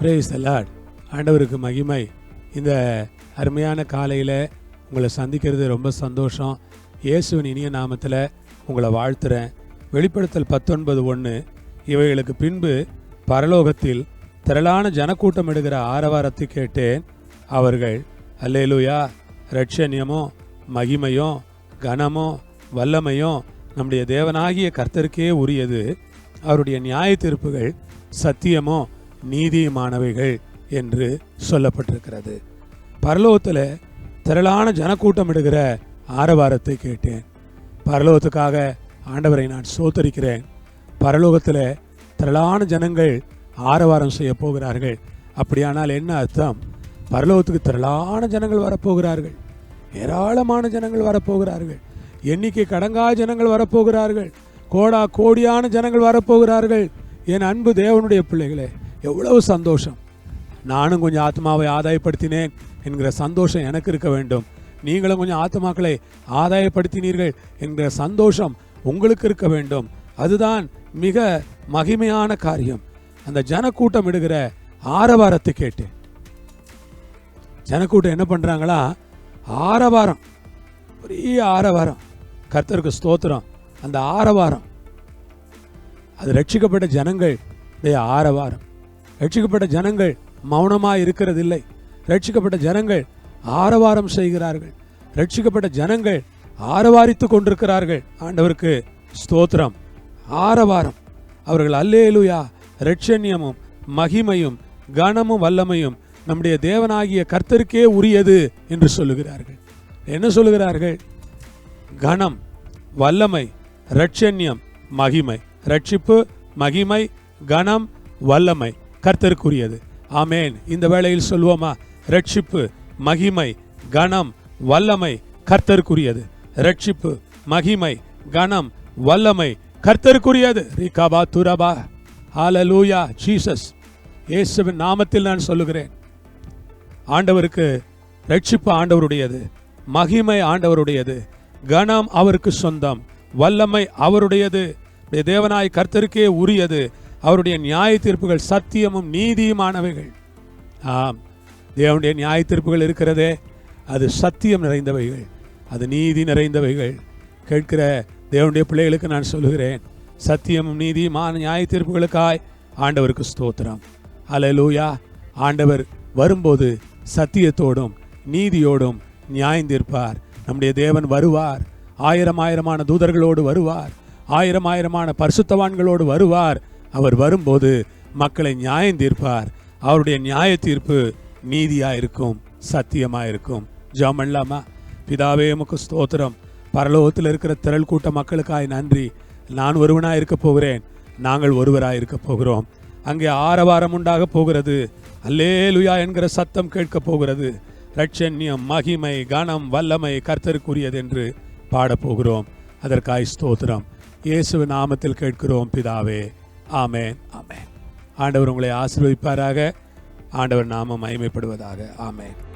Brace Lord ஆண்டவருக்கு மகிமை. இந்த அருமையான காலையில் உங்களை சந்திக்கிறது ரொம்ப சந்தோஷம். இயேசுவின் இனிய நாமத்தில் உங்களை வாழ்த்துறேன். வெளிப்படுத்தல் பத்தொன்பது ஒன்று இவைகளுக்கு பின்பு பரலோகத்தில் திரளான ஜனக்கூட்டம் எடுக்கிற ஆரவாரத்தை கேட்டேன். அவர்கள் அல்லேலூயா! ரட்சண்யமோ மகிமையோ கனமோ வல்லமையோ நம்முடைய தேவனாகிய கர்த்தருக்கே உரியது. அவருடைய நியாய தீர்ப்புகள் சத்தியமோ நீதியுமானவைகள் என்று சொல்லப்பட்டிருக்கிறது. பரலோகத்தில் திரளான ஜனக்கூட்டம் எடுக்கிற ஆரவாரத்தை கேட்டேன். பரலோகத்துக்காக ஆண்டவரை நான் சோத்தரிக்கிறேன். பரலோகத்தில் திரளான ஜனங்கள் ஆரவாரம் செய்ய போகிறார்கள். அப்படியானால் என்ன அர்த்தம்? பரலோகத்துக்கு திரளான ஜனங்கள் வரப்போகிறார்கள். ஏராளமான ஜனங்கள் வரப்போகிறார்கள். எண்ணிக்கை கடங்கா ஜனங்கள் வரப்போகிறார்கள். கோடா கோடியான ஜனங்கள் வரப்போகிறார்கள். என் அன்பு தேவனுடைய பிள்ளைகளே எவ்வளவு சந்தோஷம். நானும் கொஞ்சம் ஆத்மாவை ஆதாயப்படுத்தினேன் என்கிற சந்தோஷம் எனக்கு இருக்க வேண்டும். நீங்களும் கொஞ்சம் ஆத்மாக்களை ஆதாயப்படுத்தினீர்கள் என்கிற சந்தோஷம் உங்களுக்கு இருக்க வேண்டும். அதுதான் மிக மகிமையான காரியம். அந்த ஜனக்கூட்டம் இடுகிற ஆரவாரத்தை கேட்டேன். ஜனக்கூட்டம் என்ன பண்ணுறாங்களா ஆரவாரம். பெரிய ஆரவாரம். கர்த்தருக்கு ஸ்தோத்திரம். அந்த ஆரவாரம். அது ரட்சிக்கப்பட்ட ஜனங்கள். ஆரவாரம். ரட்சிக்கப்பட்ட ஜனங்கள் மௌனமாக இருக்கிறதில்லை. ரட்சிக்கப்பட்ட ஜனங்கள் ஆரவாரம் செய்கிறார்கள். ரட்சிக்கப்பட்ட ஜனங்கள் ஆரவாரித்து கொண்டிருக்கிறார்கள். ஆண்டவருக்கு ஸ்தோத்திரம். ஆரவாரம். அவர்கள் அல்லேலுயா ரட்சண்யமும் மகிமையும் கனமும் வல்லமையும் நம்முடைய தேவனாகிய கர்த்தருக்கே உரியது என்று சொல்லுகிறார்கள். என்ன சொல்லுகிறார்கள்? கணம் வல்லமை ரட்சண்யம் மகிமை. ரட்சிப்பு மகிமை கணம் வல்லமை. கர்த்தருக்குரியது. ஆமேன். இந்த வேளையில் சொல்வோமா? ரட்சிப்பு மகிமை கணம் வல்லமை கர்த்தருக்குரியது. ரட்சிப்பு மகிமை கணம் வல்லமை கர்த்தருக்குரியது. ரிகாபா துரபா ஹalleluya ஜீசஸ் இயேசுவின் நாமத்தில் நான் சொல்லுகிறேன். ஆண்டவருக்கு ரட்சிப்பு ஆண்டவருடையது மகிமை ஆண்டவருடையது கணம் அவருக்கு சொந்தம் வல்லமை அவருடையது. தேவனாய் கர்த்தருக்கே உரியது. அவருடைய நியாய தீர்ப்புகள் சத்தியமும் நீதியுமானவைகள். ஆம் தேவனுடைய நியாய தீர்ப்புகள் இருக்கிறதே அது சத்தியம் நிறைந்தவைகள் அது நீதி நிறைந்தவைகள். கேட்கிற தேவனுடைய பிள்ளைகளுக்கு நான் சொல்கிறேன் சத்தியமும் நீதியுமான நியாய தீர்ப்புகளுக்காய் ஆண்டவருக்கு ஸ்தோத்திரம். அலலூயா ஆண்டவர் வரும்போது சத்தியத்தோடும் நீதியோடும் நியாயந்தீர்ப்பார் நம்முடைய தேவன் வருவார் ஆயிரம் ஆயிரமான தூதர்களோடு வருவார் ஆயிரம் ஆயிரமான பரிசுத்தவான்களோடு வருவார் அவர் வரும்போது மக்களை நியாயம் தீர்ப்பார். அவருடைய நியாய தீர்ப்பு நீதியாக இருக்கும் சத்தியமாக இருக்கும் ஜெபம் பிதாவே உமக்கு ஸ்தோத்திரம். பரலோகத்தில் இருக்கிற திரள் கூட்ட மக்களுக்காய் நன்றி. நான் ஒருவனாக இருக்க போகிறேன். நாங்கள் ஒருவராக இருக்க போகிறோம். அங்கே ஆரவாரம் உண்டாக போகிறது. அல்லேலுயா என்கிற சத்தம் கேட்க போகிறது. ரட்சண்யம் மகிமை கனம் வல்லமை கர்த்தருக்குரியது என்று பாடப் போகிறோம். அதற்காய் ஸ்தோத்திரம். இயேசு நாமத்தில் கேட்கிறோம் பிதாவே. ஆமேன் ஆமேன். ஆண்டவர் உங்களை ஆசீர்வதிப்பாராக. ஆண்டவர் நாம மகிமைப்படுவதாக. ஆமேன்.